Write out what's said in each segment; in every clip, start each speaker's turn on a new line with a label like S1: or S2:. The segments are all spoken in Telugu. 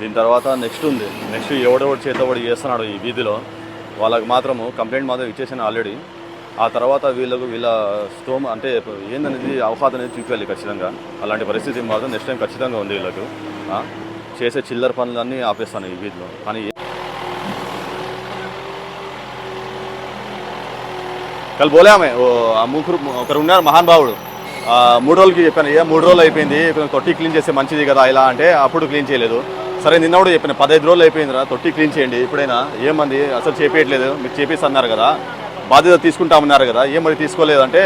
S1: దీని తర్వాత నెక్స్ట్ ఉంది. నెక్స్ట్ ఎవడెవడు చేతబడి చేస్తున్నాడు ఈ వీధిలో. వాళ్ళకి మాత్రము కంప్లైంట్ మాత్రం ఇచ్చేసాను ఆల్రెడీ. ఆ తర్వాత వీళ్ళకు వీళ్ళ స్టోమ్ అంటే ఏందనేది అవకాశం అనేది చూపించాలి ఖచ్చితంగా. అలాంటి పరిస్థితి మాత్రం నెక్స్ట్ టైం ఖచ్చితంగా ఉంది వీళ్ళకు. చేసే చిల్లర పనులన్నీ ఆపేస్తాను ఈ వీధిలో. కానీ కలిపి పోలే ఆమె. ఓ ఆ ముగ్గురు ఒకరు ఉన్నారు మహాన్ భావుడు ఆ, మూడు రోజులకి చెప్పాను ఏ మూడు రోజులు అయిపోయింది. కొట్టి క్లీన్ చేస్తే మంచిది కదా ఇలా అంటే అప్పుడు క్లీన్ చేయలేదు. సరే నిన్న కూడా చెప్పిన పదహైదు రోజులు అయిపోయిందిరా తొట్టి క్లీన్ చేయండి. ఇప్పుడైనా ఏమంది? అసలు చేపేయట్లేదు. మీరు చేపిస్తున్నారు కదా. బాధ్యత తీసుకుంటామన్నారు కదా. ఏం మరి తీసుకోలేదంటే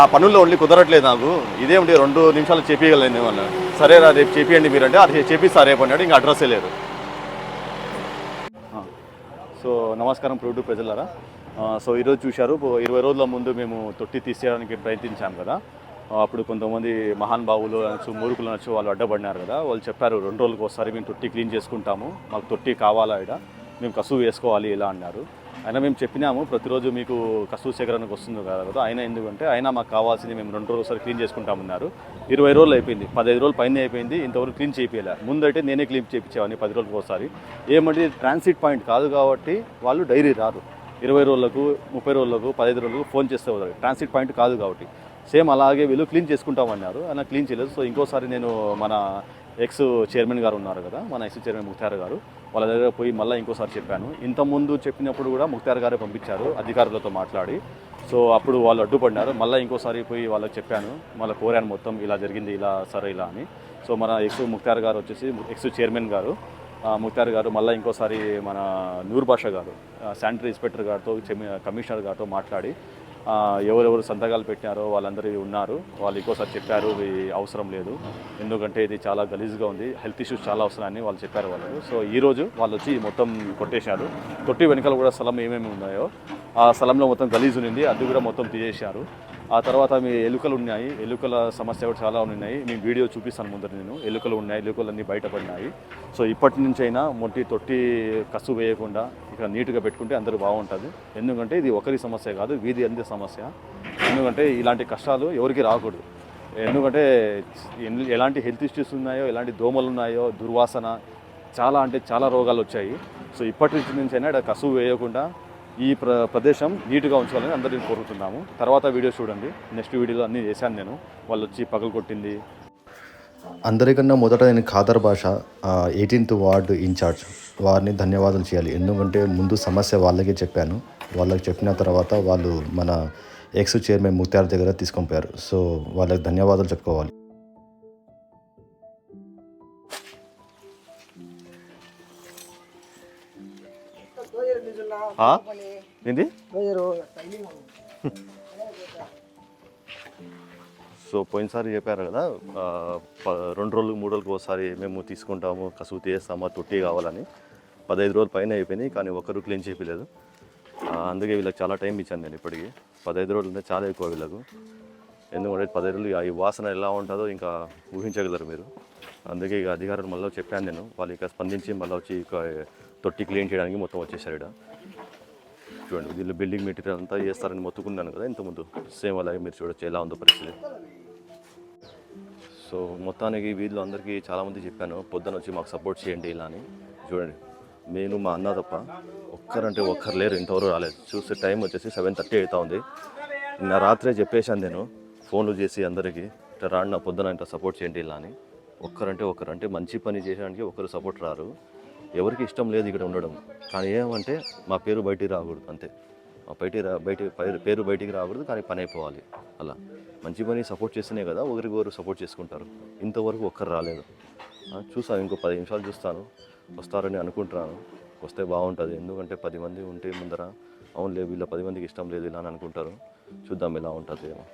S1: ఆ పనుల్లో ఉండి కుదరట్లేదు నాకు. ఇదేమిటి రెండు నిమిషాలు చేపించగలను అన్న సరే రా రేపు చేపియండి మీరంటే అది చేపిస్తారు రేపు అన్నాడు. ఇంకా అడ్రస్సే లేదు. సో నమస్కారం ప్రొడ్యూ ప్రజలారా. సో ఈరోజు చూశారు ఇరవై రోజుల ముందు మేము తొట్టి తీసేయడానికి ప్రయత్నించాం కదా. అప్పుడు కొంతమంది మహాన్ బావులు అనొచ్చు మూరుకులు అనొచ్చు వాళ్ళు అడ్డపడినారు కదా. వాళ్ళు చెప్పారు రెండు రోజులకు ఒకసారి మేము తొట్టి క్లీన్ చేసుకుంటాము. మాకు తొట్టి కావాలా ఇక్కడ మేము కసువు వేసుకోవాలి ఇలా అన్నారు. అయినా మేము చెప్పినాము ప్రతిరోజు మీకు కసువు సేకరణకు వస్తుంది కదా కదా. అయినా ఎందుకంటే అయినా మాకు కావాల్సింది మేము రెండు రోజులు ఒకసారి క్లీన్ చేసుకుంటామన్నారు ఇరవై రోజులు అయిపోయింది. పదహైదు రోజులు పైన అయిపోయింది. ఇంతవరకు క్లీన్ చేయించలే ముందైతే నేనే క్లీన్ చేయించేవాడిని పది రోజులకు ఒకసారి. ఏమంటే ట్రాన్సిట్ పాయింట్ కాదు కాబట్టి వాళ్ళు డైరీ రారు. ఇరవై రోజులకు ముప్పై రోజులకు పదహైదు రోజులకు ఫోన్ చేస్తే ట్రాన్సిట్ పాయింట్ కాదు కాబట్టి. సేమ్ అలాగే వీళ్ళు క్లీన్ చేసుకుంటామన్నారు. అలా క్లీన్ చేయలేదు. సో ఇంకోసారి నేను మన ఎక్స్ చైర్మన్ గారు ఉన్నారు కదా మన ఎక్స్ చైర్మన్ ముఖ్తార్ గారు వాళ్ళ దగ్గర పోయి మళ్ళీ ఇంకోసారి చెప్పాను. ఇంతకుముందు చెప్పినప్పుడు కూడా ముఖ్తార్ గారే పంపించారు అధికారులతో మాట్లాడి. సో అప్పుడు వాళ్ళు అడ్డుపడినారు. మళ్ళీ ఇంకోసారి పోయి వాళ్ళకి చెప్పాను మళ్ళీ కోరాను మొత్తం ఇలా జరిగింది ఇలా సరే ఇలా అని. సో మన ఎక్స్ ముఖ్తార్ గారు వచ్చేసి ఎక్స్ చైర్మన్ గారు ముఖ్తార్ గారు మళ్ళీ ఇంకోసారి మన నూర్ బాషా గారు శానిటరీ ఇన్స్పెక్టర్ గారితో కమిషనర్ గారితో మాట్లాడి ఎవరెవరు సంతకాలు పెట్టారో వాళ్ళందరూ ఉన్నారు. వాళ్ళు ఇంకోసారి చెప్పారు ఇవి అవసరం లేదు. ఎందుకంటే ఇది చాలా గలీజ్గా ఉంది. హెల్త్ ఇష్యూస్ చాలా అవసరమని వాళ్ళు చెప్పారు వాళ్ళు సో ఈరోజు వాళ్ళు వచ్చి మొత్తం కొట్టేశారు. కొట్టి వెనకాల కూడా స్థలం ఏమేమి ఉన్నాయో ఆ స్థలంలో మొత్తం గలీజ్ ఉంది అది కూడా మొత్తం తీసేశారు. ఆ తర్వాత మీ ఎలుకలు ఉన్నాయి. ఎలుకల సమస్య కూడా చాలా ఉన్నాయి. మీ వీడియో చూపిస్తాను ముందర నేను. ఎలుకలు ఉన్నాయి. ఎలుకలన్నీ బయటపడినాయి. సో ఇప్పటి నుంచి అయినా మొట్టి తొట్టి కసు వేయకుండా ఇక్కడ నీట్గా పెట్టుకుంటే అందరూ బాగుంటుంది. ఎందుకంటే ఇది ఒకరి సమస్య కాదు వీధి అందే సమస్య. ఎందుకంటే ఇలాంటి కష్టాలు ఎవరికి రాకూడదు. ఎందుకంటే ఎలాంటి హెల్త్ ఇష్యూస్ ఉన్నాయో ఎలాంటి దోమలు ఉన్నాయో దుర్వాసన చాలా అంటే చాలా రోగాలు వచ్చాయి. సో ఇప్పటి నుంచి అయినా ఇక్కడ కసువు వేయకుండా ఈ ప్ర ప్రదేశం నీట్గా ఉంచాలని అందరినీ కోరుతున్నాము. తర్వాత వీడియో చూడండి. నెక్స్ట్ వీడియోలో అన్నీ చేశాను నేను. వాళ్ళు వచ్చి పగలు కొట్టింది.
S2: అందరికన్నా మొదట నేను ఖాదర్ భాష ఎయిటీన్త్ వార్డు ఇన్ఛార్జ్ వారిని ధన్యవాదాలు చేయాలి. ఎందుకంటే ముందు సమస్య వాళ్ళకే చెప్పాను. వాళ్ళకి చెప్పిన తర్వాత వాళ్ళు మన ఎక్స్ చైర్మన్ ముక్తార్ దగ్గర తీసుకొని పోయారు. సో వాళ్ళకి ధన్యవాదాలు చెప్పుకోవాలి.
S1: ఏంది? సో పోయినసారి చెప్పారు కదా రెండు రోజులు మూడు రోజులకు ఒకసారి మేము తీసుకుంటాము కసువు తీస్తాము తొట్టి కావాలని. పదహైదు రోజులు పైన అయిపోయినాయి కానీ ఒక్కరు క్లీన్ చేయలేదు. అందుకే వీళ్ళకి చాలా టైం ఇచ్చాను నేను ఇప్పటికి. పదహైదు రోజులు అంటే చాలా ఎక్కువ వీళ్ళకు. ఎందుకంటే పదహైదు రోజులు ఈ వాసన ఎలా ఉంటుందో ఇంకా ఊహించగలరు మీరు. అందుకే ఇక అధికారులు మళ్ళీ చెప్పాను నేను వాళ్ళు ఇక స్పందించి మళ్ళీ వచ్చి ఇక తొట్టి క్లీన్ చేయడానికి మొత్తం వచ్చేసారు ఇక్కడ చూడండి వీళ్ళు బిల్డింగ్ మెటీరియల్ అంతా చేస్తారని మొత్తుకున్నాను కదా ఇంతకుముందు. సేమ్ అలాగే మీరు చూడొచ్చు ఎలా ఉందో పరిస్థితి. సో మొత్తానికి వీళ్ళు అందరికీ చాలామంది చెప్పాను పొద్దున వచ్చి మాకు సపోర్ట్ చేయండి ఇలా అని. చూడండి నేను మా అన్న తప్ప ఒక్కరంటే ఒక్కరు లేరు ఇంతవరకు రాలేదు. చూస్తే టైం వచ్చేసి సెవెన్ థర్టీ అవుతా ఉంది. నిన్న రాత్రే చెప్పేశాను నేను ఫోన్లు చేసి అందరికీ ఇట్లా రాండి నా పొద్దున ఇంత సపోర్ట్ చేయండి ఇలా అని. ఒక్కరంటే ఒకరు అంటే మంచి పని చేయడానికి ఒకరు సపోర్ట్ రారు. ఎవరికి ఇష్టం లేదు ఇక్కడ ఉండడం. కానీ ఏమంటే మా పేరు బయటికి రాకూడదు అంతే. మా బయటికి రా బయట పేరు బయటికి రాకూడదు కానీ పని అయిపోవాలి. అలా. మంచి పని సపోర్ట్ చేస్తేనే కదా ఒకరికొకరు సపోర్ట్ చేసుకుంటారు. ఇంతవరకు ఒక్కరు రాలేదు. చూసాను ఇంకో పది నిమిషాలు చూస్తాను. వస్తారని అనుకుంటున్నాను. వస్తే బాగుంటుంది. ఎందుకంటే పది మంది ఉంటే ముందర అవునులే వీళ్ళ పది మందికి ఇష్టం లేదు ఇలా అని అనుకుంటారు. చూద్దాం ఎలా ఉంటుంది ఏమో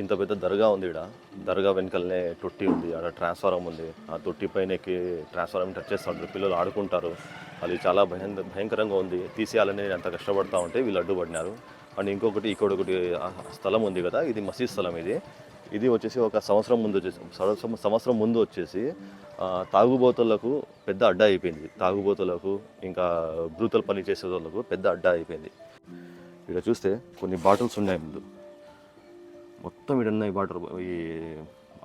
S1: ఇంత పెద్ద దర్గా ఉంది ఇక్కడ దర్గా వెనకలనే తొట్టి ఉంది అక్కడ ట్రాన్స్ఫారం ఉంది. ఆ తొట్టి పైన ఎక్కి ట్రాన్స్ఫారం టచ్ చేస్తుంటారు పిల్లలు ఆడుకుంటారు. అది చాలా భయం భయంకరంగా ఉంది. తీసేయాలని అంత కష్టపడతా ఉంటే వీళ్ళు అడ్డుపడినారు. అండ్ ఇంకొకటి ఇక్కడ ఒకటి స్థలం ఉంది కదా ఇది మసీద్ స్థలం ఇది. ఇది వచ్చేసి ఒక సంవత్సరం ముందు వచ్చేసి సంవత్సరం సంవత్సరం ముందు వచ్చేసి తాగుబోతులకు పెద్ద అడ్డా అయిపోయింది. తాగుబోతులకు ఇంకా బ్రూతల్ పని చేసే వాళ్ళకు పెద్ద అడ్డా అయిపోయింది. ఇక్కడ చూస్తే కొన్ని బాటిల్స్ ఉన్నాయి ముందు. మొత్తం ఇడన్న ఈ వాటర్ ఈ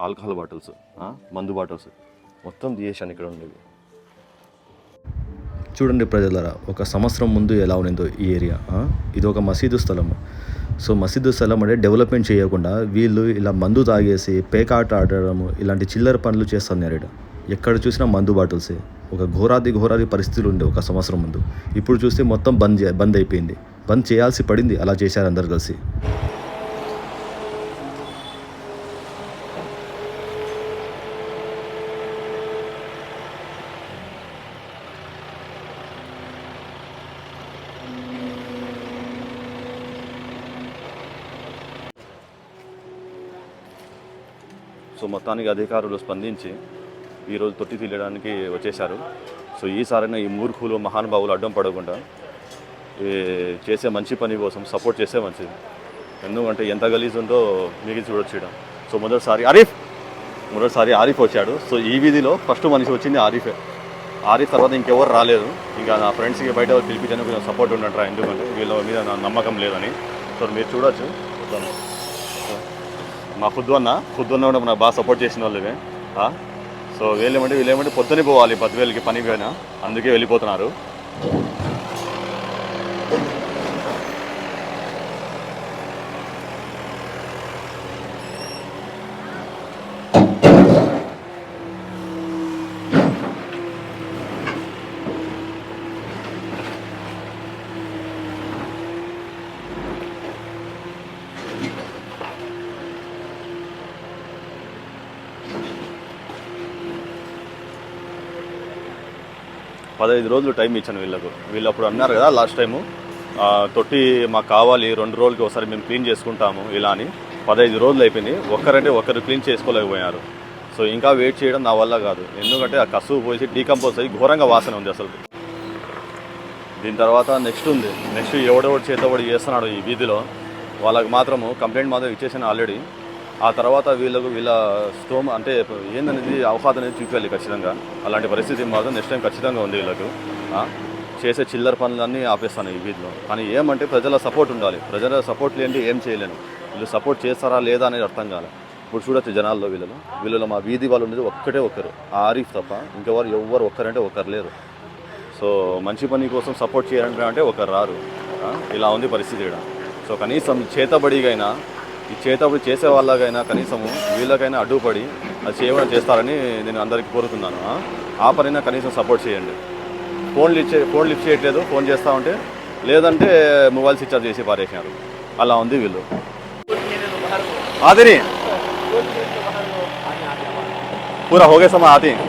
S1: ఆల్కహాల్ బాటిల్స్ మందు బాటిల్స్
S3: మొత్తం తీసేసాను ఇక్కడ ఉండేవి
S2: చూడండి ప్రజలరా ఒక సంవత్సరం ముందు ఎలా ఉన్నదో ఈ ఏరియా ఇది ఒక మసీదు స్థలం. సో మసీదు స్థలం అంటే డెవలప్మెంట్ చేయకుండా వీళ్ళు ఇలా మందు తాగేసి పేకాట ఆడడము ఇలాంటి చిల్లర పనులు చేస్తున్నారు ఇక్కడ ఎక్కడ చూసినా మందు బాటిల్సే. ఒక ఘోరాది ఘోరాది పరిస్థితులు ఉండే ఒక సంవత్సరం ముందు. ఇప్పుడు చూస్తే మొత్తం బంద్ బంద్ అయిపోయింది. బంద్ చేయాల్సి పడింది అలా చేశారు అందరు కలిసి.
S1: సో మొత్తానికి అధికారులు స్పందించి ఈరోజు తొట్టి తీయడానికి వచ్చేశారు. సో ఈసారైనా ఈ మూర్ఖులు మహానుభావులు అడ్డం పడకుండా చేసే మంచి పని కోసం సపోర్ట్ చేసే మంచిది. ఎందుకంటే ఎంత గలీజ్ ఉందో మీకు చూడొచ్చు ఇక్కడ సో మొదటిసారి ఆరిఫ్! మొదటిసారి ఆరిఫ్ వచ్చాడు. సో ఈ వీధిలో ఫస్ట్ మనిషి వచ్చింది ఆరిఫే. ఆరిఫ్ తర్వాత ఇంకెవరు రాలేదు. ఇంకా నా ఫ్రెండ్స్కి బయట పిలిపించాను కొంచెం సపోర్ట్ ఉన్నట్రా ఎందుకంటే వీళ్ళ మీద నా నమ్మకం లేదని. సో మీరు చూడొచ్చు. మా ఖుద్వన్న అన్న కూడా మనకు బాగా సపోర్ట్ చేసిన వాళ్ళమే సో వీళ్ళేమంటే వీళ్ళేమంటే పొద్దునే పోవాలి పదివేలకి పని పోయినా. అందుకే వెళ్ళిపోతున్నారు. పదహైదు రోజులు టైం ఇచ్చాను వీళ్ళకు. వీళ్ళు అప్పుడు అన్నారు కదా లాస్ట్ టైము తొట్టి మాకు కావాలి రెండు రోజులకి ఒకసారి మేము క్లీన్ చేసుకుంటాము ఇలా అని. పదహైదు రోజులు అయిపోయింది. ఒక్కరంటే ఒక్కరు క్లీన్ చేసుకోలేకపోయారు సో ఇంకా వెయిట్ చేయడం నా వల్ల కాదు. ఎందుకంటే ఆ కసువు పోసి డీకంపోజ్ అయ్యి ఘోరంగా వాసన ఉంది అసలు. దీని తర్వాత నెక్స్ట్ ఉంది. నెక్స్ట్ ఎవడెవడు చేతబడి చేస్తున్నాడు ఈ వీధిలో వాళ్ళకి మాత్రము కంప్లైంట్ మాత్రం ఇచ్చేసాను ఆల్రెడీ ఆ తర్వాత వీళ్ళకు వీళ్ళ స్టోమ్ అంటే ఏందనేది అవకాశం అనేది చూపించాలి ఖచ్చితంగా. అలాంటి పరిస్థితి మాత్రం నెక్స్ట్ టైం ఖచ్చితంగా ఉంది వీళ్ళకు. చేసే చిల్లర పనులన్నీ ఆపేస్తాను ఈ వీధిలో. కానీ ఏమంటే ప్రజల సపోర్ట్ ఉండాలి. ప్రజల సపోర్ట్ లేని ఏం చేయలేను. వీళ్ళు సపోర్ట్ చేస్తారా లేదా అనేది అర్థం కాలే. ఇప్పుడు చూడొచ్చు జనాల్లో వీళ్ళలో. వీళ్ళలో మా వీధి వాళ్ళు ఉండేది ఒక్కటే ఒక్కరు. ఆ ఆరిఫ్ తప్ప ఇంకెవరు ఎవ్వరు ఒక్కరంటే ఒక్కరు లేరు. సో మంచి పని కోసం సపోర్ట్ చేయాలంటే అంటే ఒకరు రారు. ఇలా ఉంది పరిస్థితి ఇక్కడ. సో కనీసం చేతబడిగైనా ఈ చేతబడి చేసే వాళ్ళకైనా కనీసము వీళ్ళకైనా అడ్డుపడి అది చేయడం చేస్తారని నేను అందరికీ కోరుతున్నాను ఆ? ఆ పనైనా కనీసం సపోర్ట్ చేయండి ఫోన్ లిఫ్ట్ చే ఫోన్ లిఫ్ట్ చేయట్లేదు ఫోన్ చేస్తా ఉంటే లేదంటే మొబైల్ స్విచ్ ఆఫ్ చేసి పారేసినారు అలా ఉంది వీళ్ళు ఆదిని पूरा हो गया समय आती हैं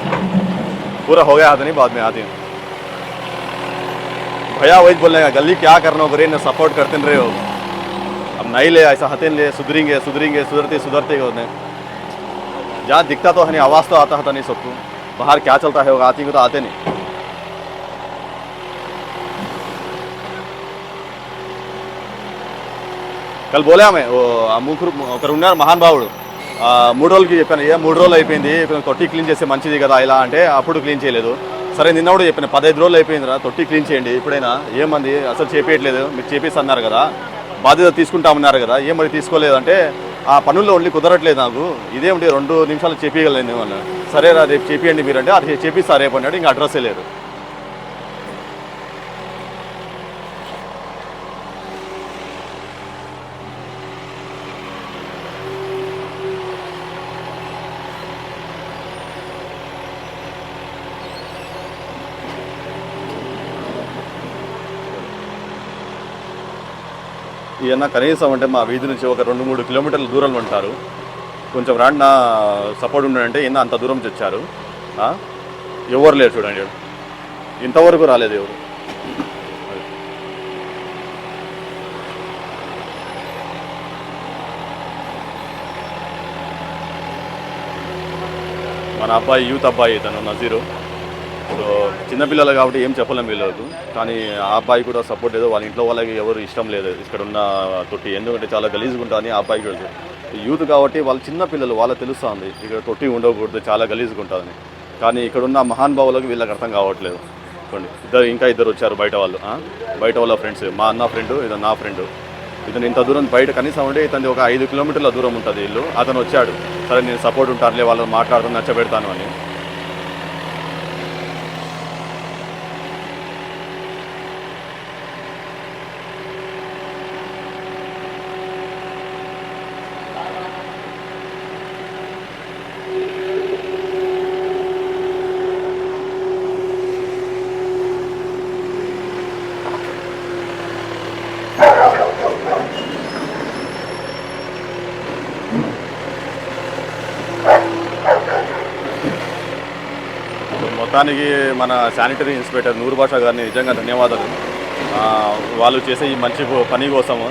S1: पूरा हो गया आदमी बाद में आती हैं भैया वही बोलने का गली क्या करना करे ना सपोर्ट करते रहे हो अब नहीं ले ऐसा हते ले सुधरेंगे सुधरेंगे सुधरते सुधरते होते जहाँ दिखता तो है नहीं आवाज़ तो आता था नहीं सबको बाहर क्या चलता है होगा आती को तो आते नहीं కల్ బోలే ఆమె ఓ ఆ ముగ్గురు ఒకరు ఉన్నారు మహాన్ భావుడు ఆ, మూడు రోజులకి చెప్పాను ఏ మూడు రోజులు అయిపోయింది కొంచెం తొట్టి క్లీన్ చేస్తే మంచిది కదా ఇలా అంటే అప్పుడు క్లీన్ చేయలేదు సరే నిన్న కూడా చెప్పాను పదహైదు రోజులు అయిపోయిందిరా తొట్టి క్లీన్ చేయండి ఇప్పుడైనా ఏమంది అసలు చేపించట్లేదు మీరు చేపిస్తున్నారు కదా బాధ్యత తీసుకుంటామన్నారు కదా ఏం మరి తీసుకోలేదంటే ఆ పనుల్లో ఉండి కుదరట్లేదు నాకు. ఇదేమిటి రెండు నిమిషాలు చేపించగలను వాళ్ళు సరే రా రేపు చేపియండి మీరంటే అది చేపిస్తారు రేపు అన్నాడు ఇంకా అడ్రస్సే లేదు. ఈయన కనీసం అంటే మా వీధి నుంచి ఒక రెండు మూడు కిలోమీటర్ల దూరంలో ఉంటారు. కొంచెం రాండి నా సపోర్ట్ ఉండంటే ఈయన అంత దూరం తెచ్చారు. ఎవరు లేరు చూడండి. ఇంతవరకు రాలేదు ఎవరు. మన అబ్బాయి యూత్ అబ్బాయి తను నజీరు. చిన్నపిల్లలు కాబట్టి ఏం చెప్పలేం వీళ్ళకు. కానీ ఆ అబ్బాయి కూడా సపోర్ట్ లేదు వాళ్ళ ఇంట్లో వాళ్ళకి ఎవరు ఇష్టం లేదు. ఇక్కడ ఉన్న తొట్టి. ఎందుకంటే చాలా గలీజ్గా ఉంటుంది ఆ అబ్బాయికి తెలుసు యూత్ కాబట్టి వాళ్ళ చిన్న పిల్లలు వాళ్ళకి తెలుస్తుంది. ఇక్కడ తొట్టి ఉండకూడదు చాలా గలీజ్గా ఉంటుందని. కానీ ఇక్కడ ఉన్న మహానుభావులకు వీళ్ళకి అర్థం కావట్లేదు. చూడండి. ఇద్దరు ఇంకా ఇద్దరు వచ్చారు బయట వాళ్ళు. బయట వాళ్ళ ఫ్రెండ్స్ మా అన్న ఫ్రెండ్ ఇదో నా ఫ్రెండ్ ఇతను ఇంత దూరం బయట కనీసం అంటే ఇతని ఒక ఐదు కిలోమీటర్ల దూరం ఉంటుంది ఇల్లు. అతను వచ్చాడు. సరే నేను సపోర్ట్ ఉంటానులే వాళ్ళు మాట్లాడుతాను నచ్చబెడతాను అని. మొత్తానికి మన శానిటరీ ఇన్స్పెక్టర్ నూరు భాష గారిని నిజంగా ధన్యవాదాలు. వాళ్ళు చేసే ఈ మంచి పని కోసము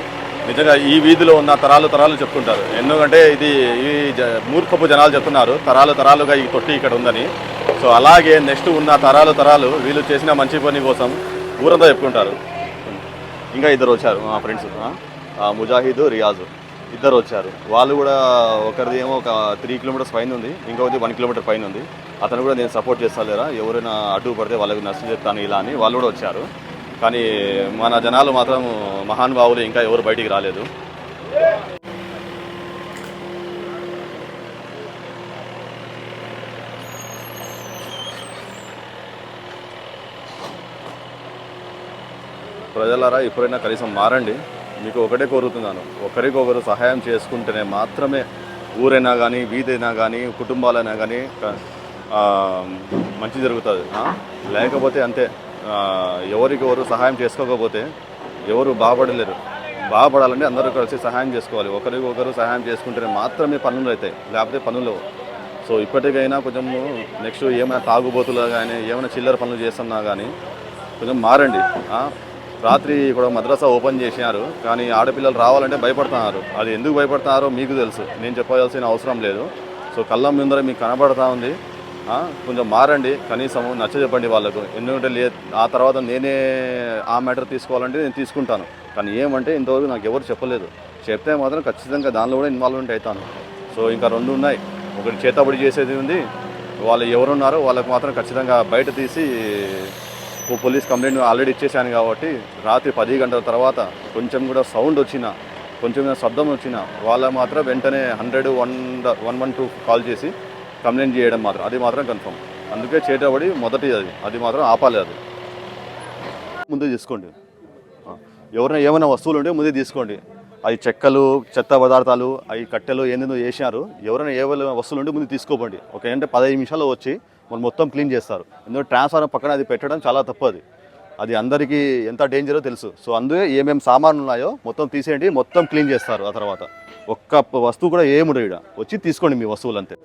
S1: నిజంగా ఈ వీధిలో ఉన్న తరాలు తరాలు చెప్తుంటారు. ఎందుకంటే ఇది ఈ జ మూర్ఖపు జనాలు చెప్తున్నారు. తరాలు తరాలుగా ఈ తొట్టి ఇక్కడ ఉందని. సో అలాగే నెక్స్ట్ ఉన్న తరాలు తరాలు వీళ్ళు చేసిన మంచి పని కోసం ఊరంతా చెప్పుకుంటారు ఇంకా ఇద్దరు వచ్చారు మా ఫ్రెండ్స్. ముజాహిదు రియాజు. ఇద్దరు వచ్చారు. వాళ్ళు కూడా ఒకరిది ఏమో ఒక త్రీ కిలోమీటర్స్ పైన ఉంది ఇంకొకటి వన్ కిలోమీటర్ పైన ఉంది. అతను కూడా నేను సపోర్ట్ చేస్తా లేరా ఎవరైనా అడ్డు పడితే వాళ్ళకి నష్టం చెప్తాను ఇలా అని వాళ్ళు కూడా వచ్చారు. కానీ మన జనాలు మాత్రం మహానుభావులు ఇంకా ఎవరు బయటికి రాలేదు. ప్రజలారా ఎప్పుడైనా కనీసం మారండి. మీకు ఒకటే కోరుతున్నాను. ఒకరికొకరు సహాయం చేసుకుంటేనే మాత్రమే ఊరైనా కానీ వీధైనా కానీ కుటుంబాలైనా కానీ మంచి జరుగుతుంది. లేకపోతే అంతే. ఎవరికి ఎవరు సహాయం చేసుకోకపోతే ఎవరు బాగుపడలేరు బాగుపడాలంటే అందరూ కలిసి సహాయం చేసుకోవాలి. ఒకరికొకరు సహాయం చేసుకుంటేనే మాత్రమే పనులు అవుతాయి. లేకపోతే పనులు లేవు. సో ఇప్పటికైనా కొంచెం నెక్స్ట్ ఏమైనా తాగుబోతులు కానీ ఏమైనా చిల్లర పనులు చేస్తున్నా కానీ కొంచెం మారండి. రాత్రి ఇక్కడ మద్రసా ఓపెన్ చేసినారు. కానీ ఆడపిల్లలు రావాలంటే భయపడుతున్నారు. అది ఎందుకు భయపడుతున్నారో మీకు తెలుసు. నేను చెప్పవలసిన అవసరం లేదు. సో కళ్ళ ముందర మీకు కనబడతా ఉంది. కొంచెం మారండి. కనీసం నచ్చ చెప్పండి వాళ్ళకు. ఎందుకంటే లే ఆ తర్వాత నేనే ఆ మ్యాటర్ తీసుకోవాలంటే నేను తీసుకుంటాను. కానీ ఏమంటే ఇంతవరకు నాకు ఎవరు చెప్పలేదు. చెప్తే మాత్రం ఖచ్చితంగా దానిలో కూడా ఇన్వాల్వ్మెంట్ అవుతాను. సో ఇంకా రెండు ఉన్నాయి. ఒకటి చేతబడి చేసేది ఉంది. వాళ్ళు ఎవరున్నారో వాళ్ళకు మాత్రం ఖచ్చితంగా బయట తీసి పోలీస్ కంప్లైంట్ ఆల్రెడీ ఇచ్చేసాను కాబట్టి రాత్రి పది గంటల తర్వాత కొంచెం కూడా సౌండ్ వచ్చినా కొంచెం శబ్దం వచ్చినా వాళ్ళ మాత్రం వెంటనే hundred one one one two call చేసి కంప్లైంట్ చేయడం మాత్రం అది మాత్రం కన్ఫర్మ్. అందుకే చేటబడి మొదటి అది అది మాత్రం ఆపాలి అది. ముందే తీసుకోండి. ఎవరైనా ఏమైనా వస్తువులు ఉంటే ముందే తీసుకోండి. అవి చెక్కలు చెత్త పదార్థాలు అవి కట్టెలు ఏందో వేసినారు. ఎవరైనా ఏవైనా వస్తువులు ఉంటే ముందు తీసుకోకండి ఒక ఏంటంటే పదహైదు నిమిషాలు వచ్చి మనం మొత్తం క్లీన్ చేస్తారు. ఎందుకంటే ట్రాన్స్ఫార్మర్ పక్కన అది పెట్టడం చాలా తప్పు అది. అది అందరికీ ఎంత డేంజరో తెలుసు. సో అందుకే ఏమేమి సామాన్లు ఉన్నాయో మొత్తం తీసేయండి మొత్తం క్లీన్ చేస్తారు ఆ తర్వాత. ఒక్క వస్తువు కూడా ఏముండదు ఇక్కడ వచ్చి తీసుకోండి మీ వస్తువులు అంతే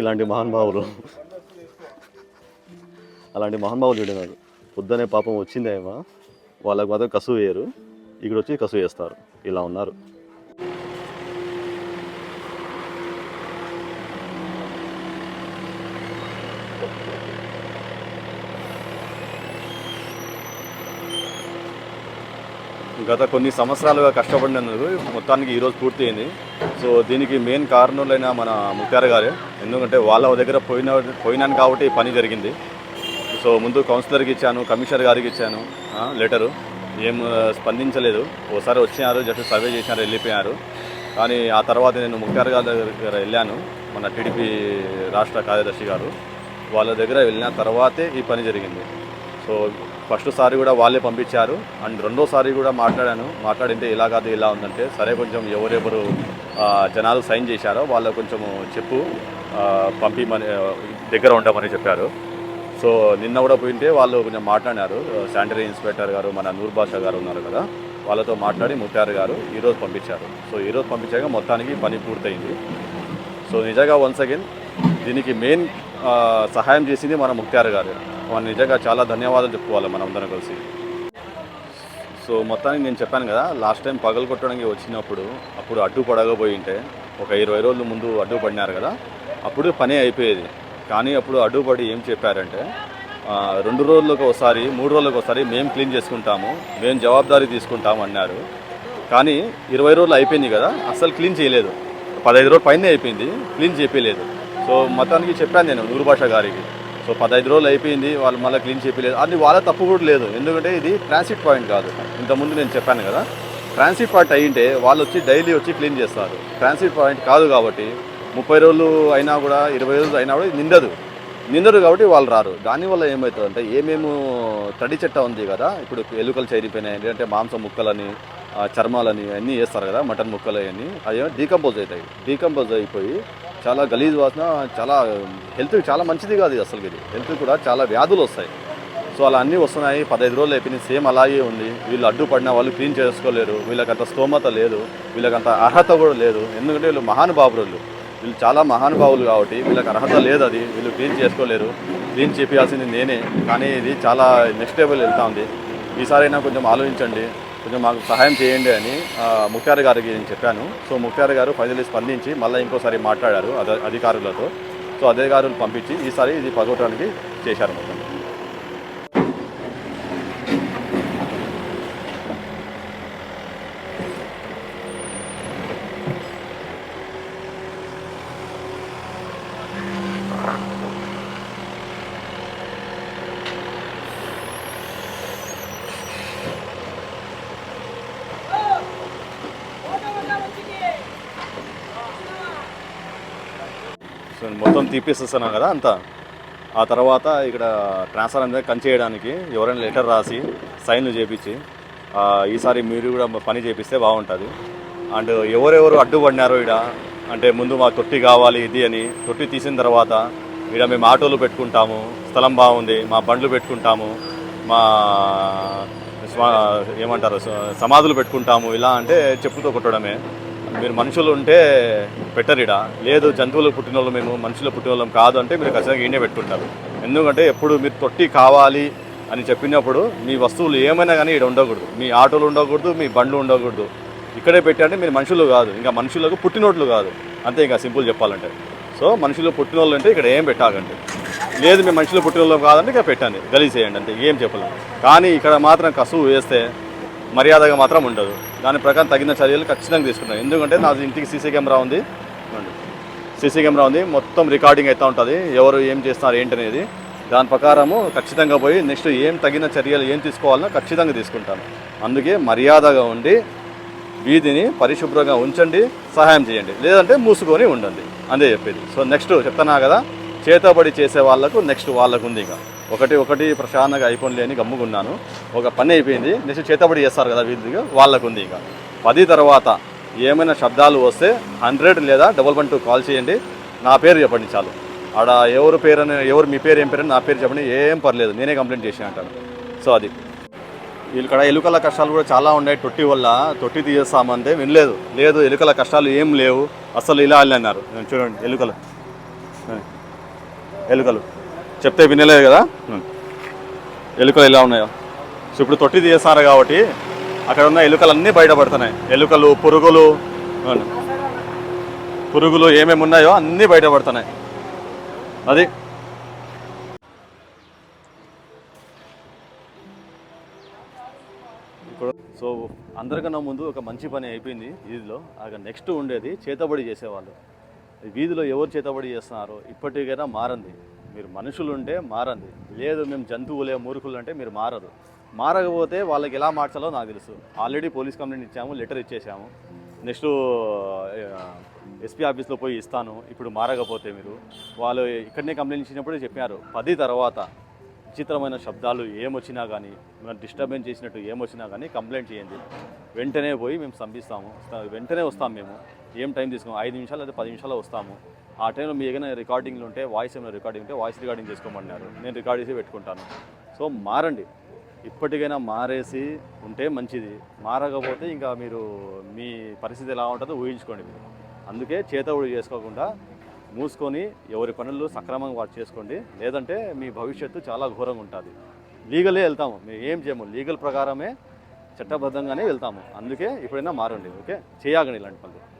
S1: ఇలాంటి మహానుభావులు అలాంటి మహానుభావులు చూడన్నారు పొద్దునే పాపం వచ్చిందేమో. వాళ్ళకి మాత్రం కసువు వేయరు. ఇక్కడ వచ్చి కసువు వేస్తారు. ఇలా ఉన్నారు. గత కొన్ని సంవత్సరాలుగా కష్టపడినందుకు మొత్తానికి ఈరోజు పూర్తయింది సో దీనికి మెయిన్ కారణులైన మన ముఖ్యార గారే. ఎందుకంటే వాళ్ళ దగ్గర పోయిన పోయినాను కాబట్టి పని జరిగింది. సో ముందు కౌన్సిలర్కి ఇచ్చాను కమిషనర్ గారికి ఇచ్చాను లెటరు. ఏం స్పందించలేదు. ఓసారి వచ్చినారు జస్ట్ సర్వే చేసినారు వెళ్ళిపోయారు. కానీ ఆ తర్వాత నేను ముఖ్యార్ గారి దగ్గర వెళ్ళాను మన టీడీపీ రాష్ట్ర కార్యదర్శి గారు. వాళ్ళ దగ్గర వెళ్ళిన తర్వాతే ఈ పని జరిగింది. సో ఫస్ట్ సారి కూడా వాళ్ళే పంపించారు. అండ్ రెండోసారి కూడా మాట్లాడాను. మాట్లాడింటే ఇలా కాదు ఇలా ఉందంటే సరే కొంచెం ఎవరెవరు జనాలు సైన్ చేశారో వాళ్ళ కొంచెం చెప్పు పంపిమని దగ్గర ఉండమని చెప్పారు. సో నిన్న కూడా పోయింటే వాళ్ళు కొంచెం మాట్లాడారు శానిటరీ ఇన్స్పెక్టర్ గారు మన నూర్ బాషా గారు ఉన్నారు కదా వాళ్ళతో మాట్లాడి ముత్యారు గారు ఈరోజు పంపించారు. సో ఈరోజు పంపించాక మొత్తానికి పని పూర్తయింది. సో నిజంగా వన్స్ అగైన్ దీనికి మెయిన్ సహాయం చేసింది మన ముక్తారు గారు. నిజంగా చాలా ధన్యవాదాలు చెప్పుకోవాలి మనందరం కలిసి. సో మొత్తానికి నేను చెప్పాను కదా లాస్ట్ టైం పగలు కొట్టడానికి వచ్చినప్పుడు అప్పుడు అడ్డు పడకపోయి ఉంటే ఒక ఇరవై రోజుల ముందు అడ్డు పడినారు కదా అప్పుడు పని అయిపోయేది. కానీ అప్పుడు అడ్డుపడి ఏం చెప్పారంటే రెండు రోజులకు ఒకసారి మూడు రోజులకు ఒకసారి మేము క్లీన్ చేసుకుంటాము మేము జవాబాదారీ తీసుకుంటాము అన్నారు. కానీ ఇరవై రోజులు అయిపోయింది కదా అస్సలు క్లీన్ చేయలేదు. పదహైదు రోజులు పైన అయిపోయింది క్లీన్ చేయలేదు సో మొత్తానికి చెప్పాను నేను నూరు భాష గారికి. సో పదహైదు రోజులు అయిపోయింది వాళ్ళు మళ్ళీ క్లీన్ చేయలేదు. అది వాళ్ళ తప్పు కూడా లేదు. ఎందుకంటే ఇది ట్రాన్సిట్ పాయింట్ కాదు. ఇంతకుముందు నేను చెప్పాను కదా. ట్రాన్సిట్ పాయింట్ అయ్యింటే వాళ్ళు వచ్చి డైలీ వచ్చి క్లీన్ చేస్తారు. ట్రాన్సిట్ పాయింట్ కాదు కాబట్టి ముప్పై రోజులు అయినా కూడా ఇరవై రోజులు అయినా కూడా నిండదు. నిందరు కాబట్టి వాళ్ళు రారు. దానివల్ల ఏమవుతుందంటే ఏమేమో తడి చెట్ట ఉంది కదా ఇప్పుడు ఎలుకలు చేరిపోయినాయి. ఏంటంటే మాంసం ముక్కలని చర్మాలని అన్నీ వేస్తారు కదా మటన్ ముక్కలు అవన్నీ అవి డీకంపోజ్ అవుతాయి. డీకంపోజ్ అయిపోయి చాలా గలీజ్ వాసన చాలా హెల్త్ చాలా మంచిది కాదు ఇది అసలు ఇది. హెల్త్ కూడా చాలా వ్యాధులు వస్తాయి. సో అలా అన్నీ వస్తున్నాయి. పదహైదు రోజులు అయిపోయింది. సేమ్ అలాగే ఉంది. వీళ్ళు అడ్డుపడిన వాళ్ళు క్లీన్ చేసుకోలేరు. వీళ్ళకంత స్తోమత లేదు. వీళ్ళకంత అర్హత కూడా లేదు. ఎందుకంటే వీళ్ళు మహానుభావులు. వీళ్ళు చాలా మహానుభావులు కాబట్టి వీళ్ళకి అర్హత లేదు అది. వీళ్ళు క్లీన్ చేసుకోలేరు. క్లీన్ చేపించాల్సింది నేనే. కానీ ఇది చాలా నెక్స్ట్ లెవెల్ వెళ్తా ఉంది. ఈసారైనా కొంచెం ఆలోచించండి. కొంచెం మాకు సహాయం చేయండి అని ముఖ్యార గారికి నేను చెప్పాను. సో ముఖ్యార గారు ఫైనల్లీ స్పందించి మళ్ళీ ఇంకోసారి మాట్లాడారు అధికారులతో. సో అధికారులు పంపించి ఈసారి ఇది పగొట్టడానికి చేశారు మొత్తం సో తీపిస్తున్నాం కదా అంతా. ఆ తర్వాత ఇక్కడ ట్రాన్స్ఫర్ అనేది కంచేయడానికి ఎవరైనా లెటర్ రాసి సైన్లు చేపించి ఈసారి మీరు కూడా పని చేపిస్తే బాగుంటుంది. అండ్ ఎవరెవరు అడ్డుపడినారో ఇక్కడ అంటే ముందు మా తొట్టి కావాలి ఇది అని తొట్టి తీసిన తర్వాత ఇక్కడ మేము ఆటోలు పెట్టుకుంటాము స్థలం బాగుంది మా బండ్లు పెట్టుకుంటాము మా ఏమంటారు స- సమాధులు పెట్టుకుంటాము ఇలా అంటే చెప్పుతో కొట్టడమే. మీరు మనుషులు ఉంటే పెట్టరిడా? లేదు జంతువులు పుట్టిన వాళ్ళు మేము మనుషులు పుట్టిన వాళ్ళం కాదు అంటే మీరు ఖచ్చితంగా ఈయనే పెట్టుకుంటారు. ఎందుకంటే ఎప్పుడు మీరు తొట్టి కావాలి అని చెప్పినప్పుడు మీ వస్తువులు ఏమైనా కానీ ఇక్కడ ఉండకూడదు. మీ ఆటోలు ఉండకూడదు మీ బండ్లు ఉండకూడదు. ఇక్కడే పెట్టారంటే మీరు మనుషులు కాదు. ఇంకా మనుషులకు పుట్టినోట్లు కాదు. అంతే ఇంకా సింపుల్ చెప్పాలంటే. సో మనుషులు పుట్టినోళ్ళు అంటే ఇక్కడ ఏం పెట్టాకండి. లేదు మేము మనుషులు పుట్టినోళ్ళం కాదంటే ఇక్కడ పెట్టండి. గలీజ్ చేయండి అంతే. ఏం చెప్పలేము కానీ ఇక్కడ మాత్రం కసువు వేస్తే మర్యాదగా మాత్రం ఉండదు. దాని ప్రకారం తగిన చర్యలు ఖచ్చితంగా తీసుకున్నాను ఎందుకంటే నా ఇంటికి సీసీ కెమెరా ఉంది. సీసీ కెమెరా ఉంది. మొత్తం రికార్డింగ్ అవుతూ ఉంటుంది. ఎవరు ఏం చేస్తున్నారు ఏంటనేది. దాని ప్రకారము ఖచ్చితంగా పోయి నెక్స్ట్ ఏం తగిన చర్యలు ఏం తీసుకోవాలన్నా ఖచ్చితంగా తీసుకుంటాను. అందుకే మర్యాదగా ఉండి వీధిని పరిశుభ్రంగా ఉంచండి సహాయం చేయండి. లేదంటే మూసుకొని ఉండండి. అందే చెప్పేది. సో నెక్స్ట్ చెప్తున్నా కదా చేతబడి చేసే వాళ్ళకు నెక్స్ట్ వాళ్ళకు ఉంది ఇక. ఒకటి ఒకటి ప్రశాంతంగా అయిపోయింది అని గమ్ముకున్నాను ఒక పని అయిపోయింది. నెక్స్ట్ చేతబడి చేస్తారు కదా వీధిగా వాళ్ళకు ఉంది ఇక. పది తర్వాత ఏమైనా శబ్దాలు వస్తే హండ్రెడ్ లేదా డబల్ వన్ టూ కాల్ చేయండి. నా పేరు చెప్పండి చాలు. ఆడ ఎవరు పేరు అని ఎవరు మీ పేరు ఏం పేరు అని నా పేరు చెప్పండి. ఏం పర్లేదు. నేనే కంప్లైంట్ చేసి అంటాను. సో అది. ఇక్కడ ఎలుకల కష్టాలు కూడా చాలా ఉన్నాయి. తొట్టి వల్ల తొట్టి తీసేస్తామంటే వినలేదు. లేదు ఎలుకల కష్టాలు ఏం లేవు. అసలు ఇలా అని అన్నారు. చూడండి ఎలుకలు. ఎలుకలు. చెప్తే వినలేదు కదా? ఎలుకలు ఎలా ఉన్నాయో. సో ఇప్పుడు తొట్టి తీసేస్తారు కాబట్టి అక్కడ ఉన్న ఎలుకలన్నీ బయటపడుతున్నాయి. ఎలుకలు పురుగులు పురుగులు ఏమేమి ఉన్నాయో అన్నీ బయటపడుతున్నాయి. అది సో అందరికన్నా ముందు ఒక మంచి పని అయిపోయింది వీధిలో. అక్కడ నెక్స్ట్ ఉండేది చేతబడి చేసేవాళ్ళు. వీధిలో ఎవరు చేతబడి చేస్తున్నారో ఇప్పటికైనా మారండి మీరు మనుషులు ఉంటే మారండి. లేదు మేము జంతువులే మూర్ఖులు అంటే మీరు మారరు. మారకపోతే వాళ్ళకి ఎలా మార్చాలో నాకు తెలుసు. ఆల్రెడీ పోలీస్ కంప్లైంట్ ఇచ్చాము లెటర్ ఇచ్చేసాము నెక్స్ట్ ఎస్పీ ఆఫీస్లో పోయి ఇస్తాను. ఇప్పుడు మారకపోతే మీరు. వాళ్ళు ఇక్కడనే కంప్లైంట్ ఇచ్చినప్పుడు చెప్పారు. పది తర్వాత విచిత్రమైన శబ్దాలు ఏమొచ్చినా కానీ మనం డిస్టర్బెన్స్ చేసినట్టు ఏమొచ్చినా కానీ కంప్లైంట్ చేయండి. వెంటనే పోయి మేము స్తంభిస్తాము వెంటనే వస్తాం మేము. ఏం టైం తీసుకోము ఐదు నిమిషాలు లేదా పది నిమిషాలు వస్తాము. ఆ టైంలో మీ ఏమైనా రికార్డింగ్లు ఉంటే వాయిస్ ఏమైనా రికార్డింగ్ ఉంటే వాయిస్ రికార్డింగ్ చేసుకోమన్నారు. నేను రికార్డ్ చేసి పెట్టుకుంటాను. సో మారండి. ఇప్పటికైనా మారేసి ఉంటే మంచిది. మారకపోతే ఇంకా మీరు మీ పరిస్థితి ఎలా ఉంటుందో ఊహించుకోండి మీరు. అందుకే చేతబడి చేసుకోకుండా మూసుకొని ఎవరి పనులు సక్రమంగా వాటి చేసుకోండి. లేదంటే మీ భవిష్యత్తు చాలా ఘోరంగా ఉంటుంది. లీగలే వెళ్తాము. మేము ఏం చేయము. లీగల్ ప్రకారమే చట్టబద్ధంగానే వెళ్తాము. అందుకే ఇప్పుడైనా మారండి. ఓకే? చేయగండి ఇలాంటి పనులు.